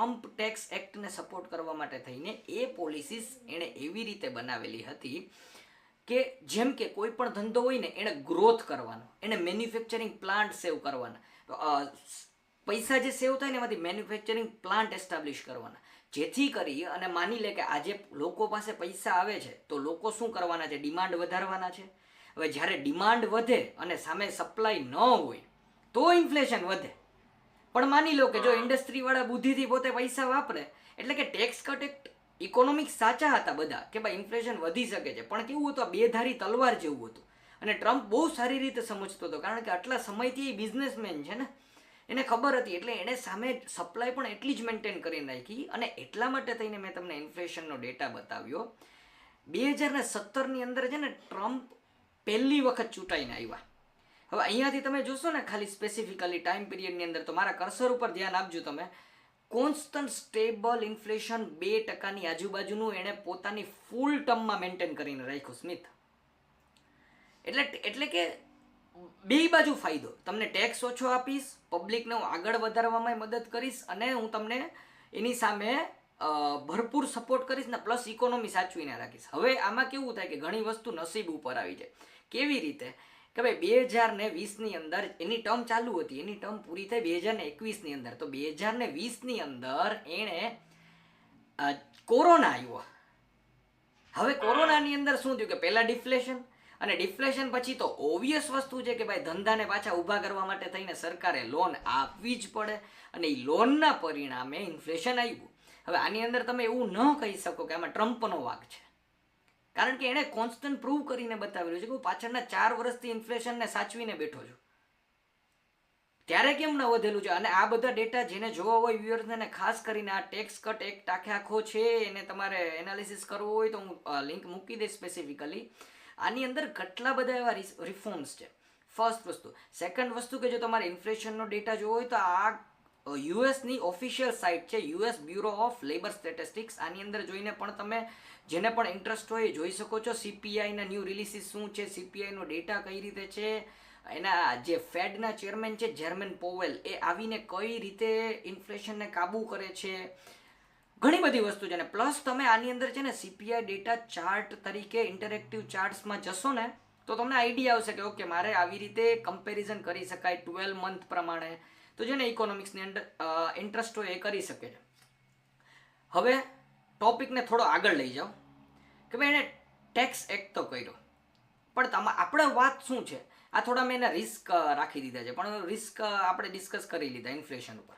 Trump tax એક્ટને support કરવા માટે થઈને એ પોલિસીસ એણે એવી રીતે બનાવેલી હતી કે જેમ કે કોઈ પણ ધંધો હોય ને, એણે ગ્રોથ કરવાનો, એને મેન્યુફેક્ચરિંગ પ્લાન્ટ સેવ કરવાના. પૈસા જે સેવ થાય ને, એમાંથી મેન્યુફેક્ચરિંગ પ્લાન્ટ એસ્ટાબ્લિશ કરવાના. જેથી કરી અને માની લે કે આજે લોકો પાસે પૈસા આવે છે, તો લોકો શું કરવાના છે? ડિમાન્ડ વધારવાના છે. હવે જ્યારે ડિમાન્ડ વધે અને સામે સપ્લાય ન હોય, તો ઇન્ફ્લેશન વધે. પણ માની લો કે જો ઇન્ડસ્ટ્રી વાળા બુદ્ધિથી પોતે પૈસા વાપરે એટલે કે ટેક્સ કટ એક્ટ ઇકોનોમિક્સ સાચા હતા બધા કે ભાઈ ઇન્ફ્લેશન વધી શકે છે. પણ કેવું હતું આ બેધારી તલવાર જેવું હતું. અને ટ્રમ્પ બહુ સારી રીતે સમજતો હતો કારણ કે આટલા સમયથી એ બિઝનેસમેન છે ને એને ખબર હતી એટલે એણે સામે સપ્લાય પણ એટલી જ મેન્ટેન કરી નાખી અને એટલા માટે થઈને મેં તમને ઇન્ફ્લેશનનો ડેટા બતાવ્યો. બે હજારને સત્તરની અંદર છે ને ટ્રમ્પ પહેલી વખત ચૂંટાઈને આવ્યા. હવે અહીંયાથી તમે જોશો ને ખાલી સ્પેસિફિકલી ટાઈમ પિરિયડની અંદર તો મારા કર્સર ઉપર ધ્યાન આપજો તમે. કોન્સ્ટન્ટ સ્ટેબલ ઇન્ફ્લેશન બે ટકાની આજુબાજુનું એણે પોતાની ફૂલ ટર્મમાં મેન્ટેન કરીને રાખ્યું સ્મિથ એટલે એટલે કે બે બાજુ ફાયદો. તમને ટેક્સ ઓછો આપીશ પબ્લિકને હું આગળ વધારવામાં મદદ કરીશ અને હું તમને એની સામે ભરપૂર સપોર્ટ કરીશ ને પ્લસ ઇકોનોમી સાચવીને રાખીશ. હવે આમાં કેવું થાય કે ઘણી વસ્તુ નસીબ ઉપર આવી જાય. કેવી રીતે? કે ભાઈ બે હજાર ને વીસની અંદર એની ટર્મ ચાલુ હતી, એની ટર્મ પૂરી થઈ બે હજાર ને એકવીસની અંદર. તો બે હજાર ને વીસની અંદર એણે કોરોના આવ્યો હવે કોરોનાની અંદર શું થયું કે પહેલાં ડિફ્લેશન અને ડિફ્લેશન પછી તો ઓબ્વિયસ વસ્તુ છે કે ભાઈ ધંધાને પાછા ઊભા કરવા માટે થઈને સરકારે લોન આપવી જ પડે અને એ લોનના પરિણામે ઇન્ફ્લેશન આવ્યું. હવે આની અંદર તમે એવું ન કહી શકો કે આમાં ટ્રમ્પનો વાક છે. કારણ કે એણે કોન્સ્ટન્ટ પ્રૂવ કરીને બતાવેલું છે કે હું પાછળના ચાર વર્ષથી ઇન્ફ્લેશનને સાચવીને બેઠો છું. ત્યારે કેમ ન વધેલું છે? અને આ બધા ડેટા જેને જોવા હોય વ્યુઅર્સને ખાસ કરીને આ ટેક્સ કટ એક ટાંખે આખો છે, એને તમારે એનાલિસિસ કરવું હોય તો હું લિંક મૂકી દઈશ સ્પેસિફિકલી આની અંદર કેટલા બધા એવા રિફોર્મ્સ છે. ફર્સ્ટ વસ્તુ. સેકન્ડ વસ્તુ કે જો તમારે ઇન્ફ્લેશનનો ડેટા જોવો હોય તો આ યુએસની ઓફિશિયલ સાઇટ છે, US bureau of labour statistics આની અંદર જોઈને પણ તમે જેને પણ ઇન્ટરેસ્ટ હોય જોઈ શકો છો. સીપીઆઈના ન્યૂ રિલીસીસ શું છે સીપીઆઈનો ડેટા કઈ રીતે છે, એના જે ફેડના ચેરમેન છે જેર્મેન પોવેલ એ આવીને કઈ રીતે ઇન્ફ્લેશનને કાબુ કરે છે, ઘણી બધી વસ્તુ છે. ને પ્લસ તમે આની અંદર છે ને સીપીઆઈ ડેટા ચાર્ટ તરીકે ઇન્ટરેક્ટિવ ચાર્ટ્સમાં જશો ને, તો તમને આઈડિયા આવશે કે ઓકે મારે આવી રીતે કમ્પેરિઝન કરી શકાય ટ્વેલ્વ મંથ પ્રમાણે. તો જેને ઇકોનોમિક્સની અંદર ઇન્ટરેસ્ટ હોય એ કરી શકે છે. હવે ટોપિકને થોડો આગળ લઈ જાઓ. કે ભાઈ એને ટેક્સ એક્ટ તો કર્યો. પણ તમા, આપણે વાત શું છે? આ થોડા મેં એના રિસ્ક રાખી દીધા છે. પણ રિસ્ક આપણે ડિસ્કસ કરી લીધા ઇન્ફ્લેશન ઉપર.